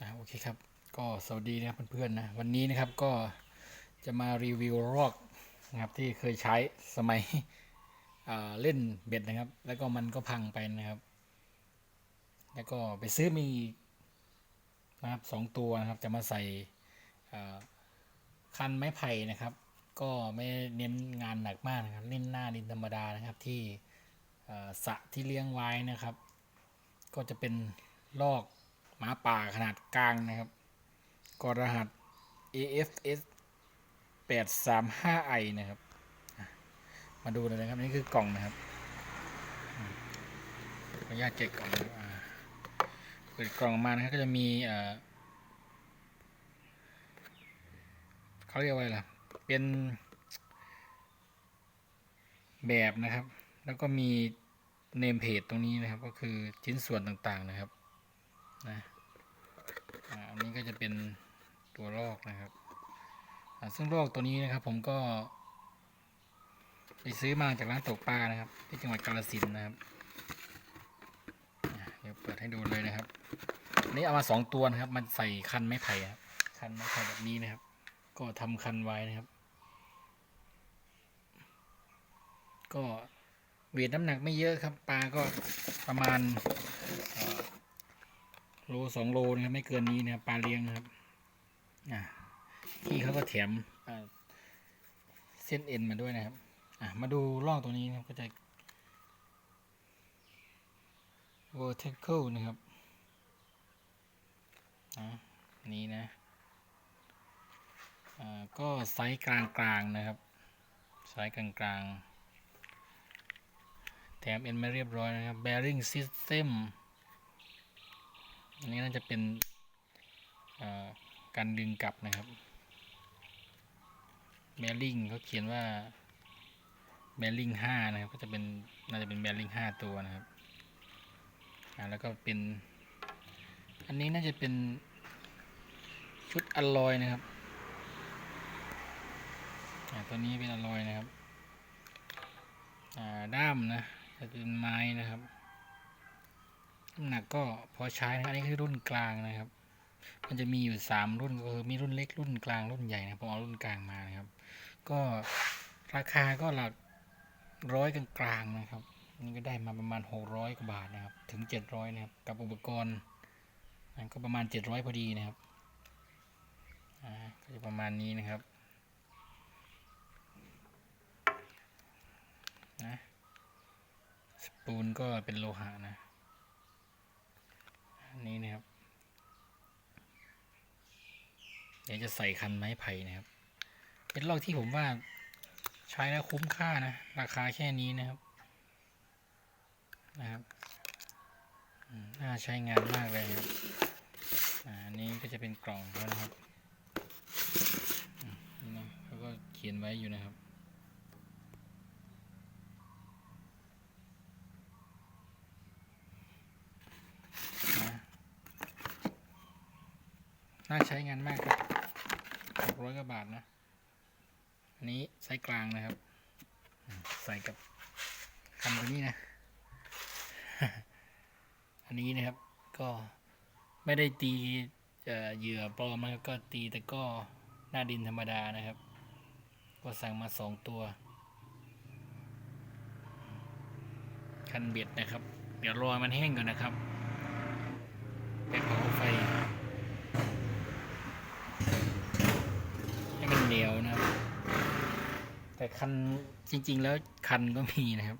อ่าโอเคครับ ก็สวัสดีนะครับเพื่อนๆนะ วันนี้นะครับก็จะมารีวิวรอกนะครับที่เคยใช้สมัยเล่นเบ็ดนะครับ แล้วก็มันก็พังไปนะครับ แล้วก็ไปซื้อมีนะครับสองตัวนะครับจะมาใส่คันไม้ไผ่นะครับ ก็ไม่เน้นงานหนักมากนะครับเล่นหน้าดินธรรมดานะครับที่สะที่เลี้ยงไว้นะครับ ก็จะเป็นลอก หมาป่าขนาดกลางนะครับกรหัส AFS 835i นะครับ มาดูเลยนะครับ นี่คือกล่องนะครับขออนุญาตเก็บกล่องเปิดกล่องออกมานะครับก็จะมีเอ่อเขาเรียกว่าอะไรล่ะ เป็นแบบนะครับ แล้วก็มีเนมเพจตรงนี้นะครับ ก็คือชิ้นส่วนต่างๆนะครับ นะอันนี้ก็จะเป็นตัวลอกนะครับซึ่งลอกตัวนี้นะครับ ผมก็ไปซื้อมาจากร้านตกปลานะครับ ที่จังหวัดกาฬสินนะครับเดี๋ยวเปิดให้ดูเลยนะครับอันนี้เอามาสองตัวนะครับ มันใส่คันไม้ไผ่ครับคันไม้ไผ่แบบนี้นะครับ ก็ทำคันไว้นะครับ ก็เวทน้ำหนักไม่เยอะครับปลาก็ประมาณ โลสองโลนะครับไม่เกินนี้นะครับปลาเลี้ยงนะครับอะพี่เขาก็แถมเส้นเอ็นมาด้วยนะครับอะมาดูล่องตัวนี้นะครับก็จะ vertical นะครับอะนนี้นะอ่าก็ไซส์กลางๆนะครับไซส์กลางๆแถมเอ็นมาเรียบร้อยนะครับ bearing system อันนี้น่าจะเป็นการดึงกลับนะครับ bearing เขาเขียนว่า bearing 5นะครับ ก็จะเป็นน่าจะเป็น bearing 5ตัวนะครับอ่าแล้วก็เป็น อันนี้น่าจะเป็นชุดอลลอยนะครับอ่าตัวนี้เป็นอลลอยนะครับอ่าด้ามนะจะเป็นไม้นะครับ น้ำหนักก็พอใช้นะอันนี้คือรุ่นกลางนะครับ มันจะมีอยู่สามรุ่นก็คือมีรุ่นเล็กรุ่นกลางรุ่นใหญ่นะผมเอารุ่นกลางมานะครับ ก็ราคาก็หลักร้อยกลางๆนะครับ นี่ก็ได้มาประมาณหกร้อยกว่าบาทนะครับ ถึงเจ็ดร้อยนะครับ กับอุปกรณ์นก็ประมาณเจ็ดร้อยพอดีนะครับอ่าก็จะประมาณนี้นะครับนะสปูนก็เป็นโลหะนะ นี้นะครับ เดี๋ยวจะใส่คันไม้ไผ่นะครับ เป็นลอกที่ผมว่าใช้แล้วคุ้มค่านะ ราคาแค่นี้นะครับ นะครับน่าใช้งานมากเลยครับอันนี้ก็จะเป็นกล่องแล้วนะครับนี่นะเขาก็เขียนไว้อยู่นะครับ น่าใช้งานมากครับหกร้อยกว่าบาทนะ อันนี้ไซส์กลางนะครับ ใส่กับคันตัวนี้นะ อันนี้นะครับก็ไม่ได้ตีเอ่อเหยื่อปลอมนะครับก็ตีแต่ก็หน้าดินธรรมดานะครับ ก็สั่งมาสองตัว คันเบ็ดนะครับ เดี๋ยวรอมันแห้งก่อนนะครับไปเผาไฟ ให้มันเหนียวนะครับ แต่คันจริง ๆ แล้วคันก็มีนะครับ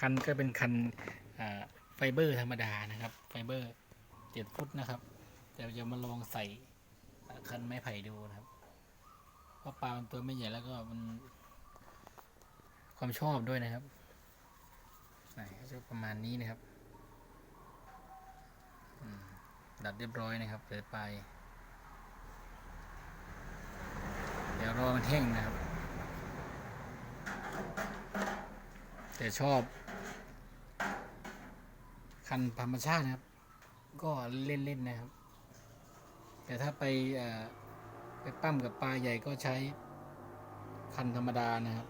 คันก็เป็นคันไฟเบอร์ธรรมดานะครับ ไฟเบอร์เจ็ดฟุตนะครับแต่จะมาลองใส่คันไม้ไผ่ดูนะครับเพราะปลามันตัวไม่ใหญ่แล้วก็มัน ความชอบด้วยนะครับไหนก็จะประมาณนี้นะครับดัดเรียบร้อยนะครับเหลือไป เดี๋ยวรอมันแห้งนะครับ แต่ชอบ คันธรรมชาตินะครับ ก็เล่นๆนะครับ แต่ถ้าไปไปปั้มกับปลาใหญ่ก็ใช้คันธรรมดานะครับ